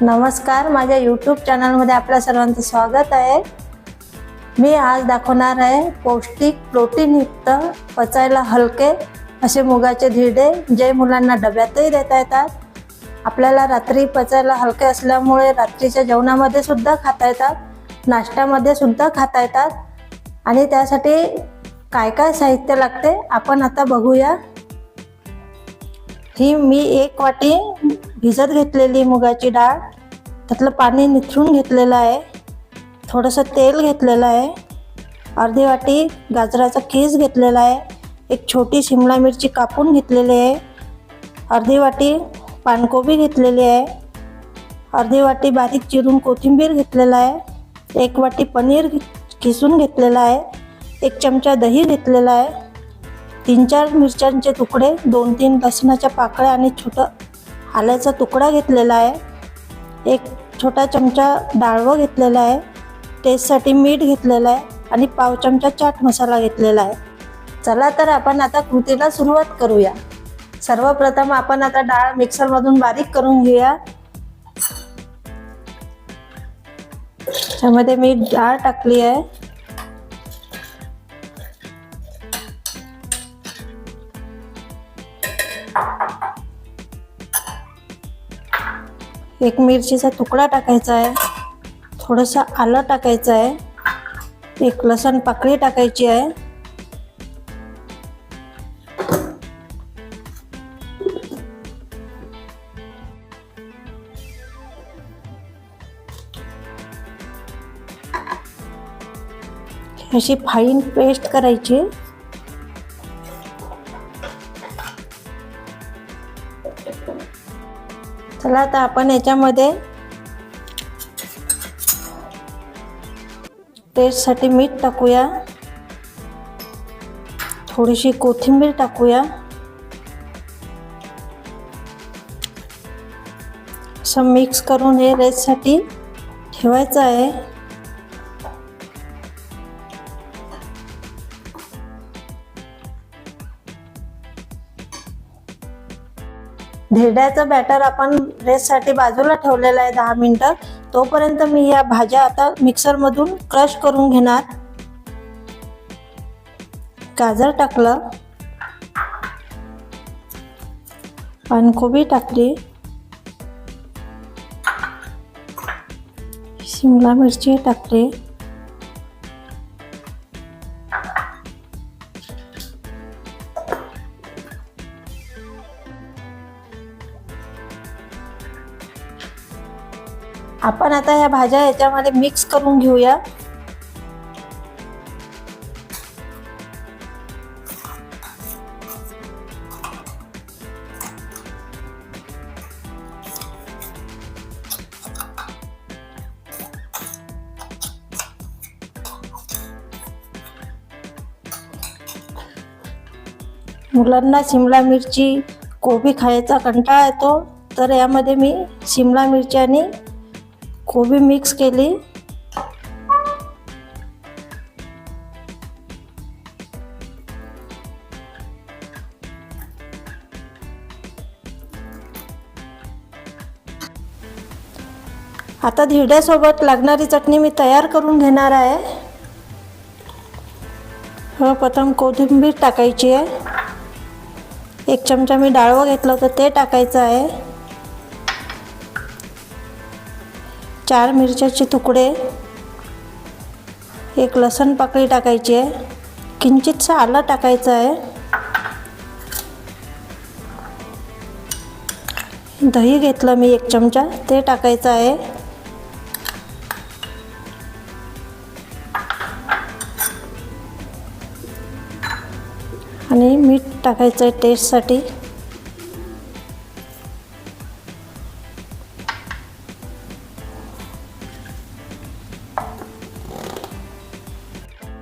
नमस्कार माझ्या यूट्यूब चॅनलमध्ये आपल्या सर्वांचं स्वागत आहे. मी आज दाखवणार आहे पौष्टिक प्रोटीनयुक्त पचायला हलके असे मुगाचे धिडे जे मुलांना डब्यातही देता येतात. आपल्याला रात्री पचायला हलके असल्यामुळे रात्रीच्या जेवणामध्ये सुद्धा खाता येतात नाश्त्यामध्ये सुद्धा खाता येतात. आणि त्यासाठी काय काय साहित्य लागते आपण आता बघूया. ही मी एक वाटी भिजत घेतलेली मुगाची डाळ. त्यातलं पाणी निथरून घेतलेलं आहे. थोडंसं तेल घेतलेलं आहे. अर्धी वाटी गाजराचा खीस घेतलेला आहे. एक छोटी शिमला मिरची कापून घेतलेली आहे. अर्धी वाटी पानकोबी घेतलेली आहे. अर्धी वाटी बारीक चिरून कोथिंबीर घेतलेला आहे. एक वाटी पनीर घे- किसून घेतलेला आहे. एक चमचा दही घेतलेला आहे. तीन चार मिरच्यांचे तुकडे दोन तीन लसणाच्या पाकळ्या आणि छोटं आल्याचा तुकडा घेतलेला आहे. एक छोटा चमचा डाळवं घेतलेला आहे. टेस्टसाठी मीठ घेतलेलं आहे आणि पाव चमचा चाट मसाला घेतलेला आहे. चला तर आपण आता कृतीला सुरुवात करूया. सर्वप्रथम आपण आता डाळ मिक्सरमधून बारीक करून घेऊया. त्यामध्ये मी डाळ टाकली आहे. एक मिरचीचा तुकडा टाकायचा आहे. थोडंसं आलं टाकायचं आहे. एक लसण पाकळी टाकायची आहे. अशी फाईन पेस्ट करायची. चला आता आपण याच्यामध्ये टेस्टसाठी मीठ टाकूया. थोडीशी कोथिंबीर टाकूया. असं मिक्स करून हे रेससाठी ठेवायचं आहे. धिरड्याचं बॅटर आपण रेससाठी बाजूला ठेवलेला आहे दहा मिनटं. तोपर्यंत मी या भाज्या आता मिक्सरमधून क्रश करून घेणार. गाजर टाकलं. पानकोबी टाकली. शिमला मिरची टाकली. आपण आता या भाज्या याच्यामध्ये मिक्स करून घेऊया. मुलांना शिमला मिरची कोबी खायचा कंटाळा येतो तर यामध्ये मी शिमला मिरची आणि कोबी मिक्स केली. आता धिरड्यासोबत लागणारी चटणी मी तयार करून घेणार आहे. हो प्रथम कोथिंबीर टाकायची आहे. एक चमचा मी डाळवं घेतलं होतं ते टाकायचं आहे. चार मिरच्याचे तुकडे एक लसण पाकळी टाकायची आहे. किंचितचं आलं टाकायचं आहे. दही घेतलं मी एक चमचा ते टाकायचं आहे. आणि मीठ टाकायचं आहे टेस्टसाठी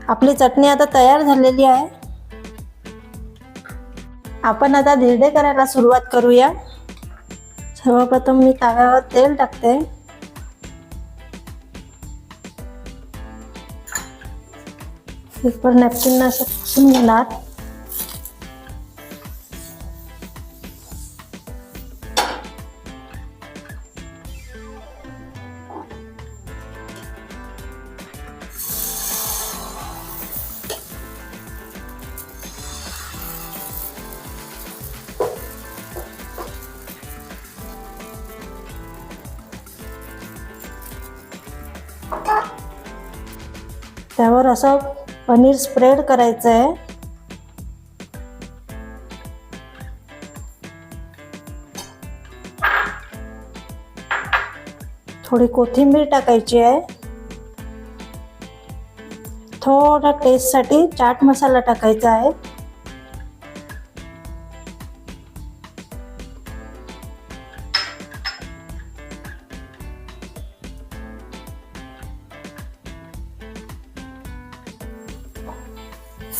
आपली चटणी आता तयार झालेली आहे. आपण आता धिरडे करायला सुरुवात करूया. सर्वप्रथम मी तव्यावर तेल टाकते. पेपर नॅपकिन असं पुसून घेणार. त्यावर असं पनीर स्प्रेड करायचं आहे थोडी कोथिंबीर टाकायची आहे. थोडा टेस्टसाठी चाट मसाला टाकायचा आहे.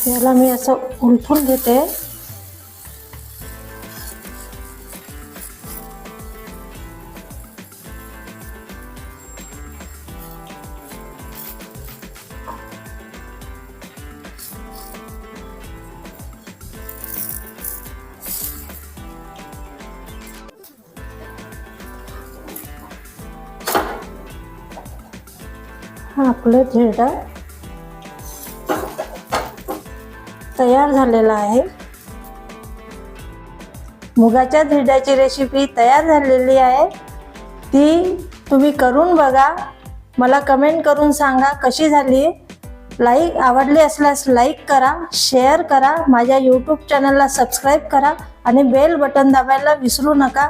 याला मी असं उलटून घेते हा आपलं धिरडा तयार झालेला आहे. मुगाच्या धिरड्याची रेसिपी तयार झालेली आहे. ती तुम्ही करून बघा. मला कमेंट करून सांगा कशी झाली. लाईक आवडली असल्यास लाईक करा शेअर करा. माझ्या यूट्यूब चॅनलला सबस्क्राईब करा आणि बेल बटन दाबायला विसरू नका.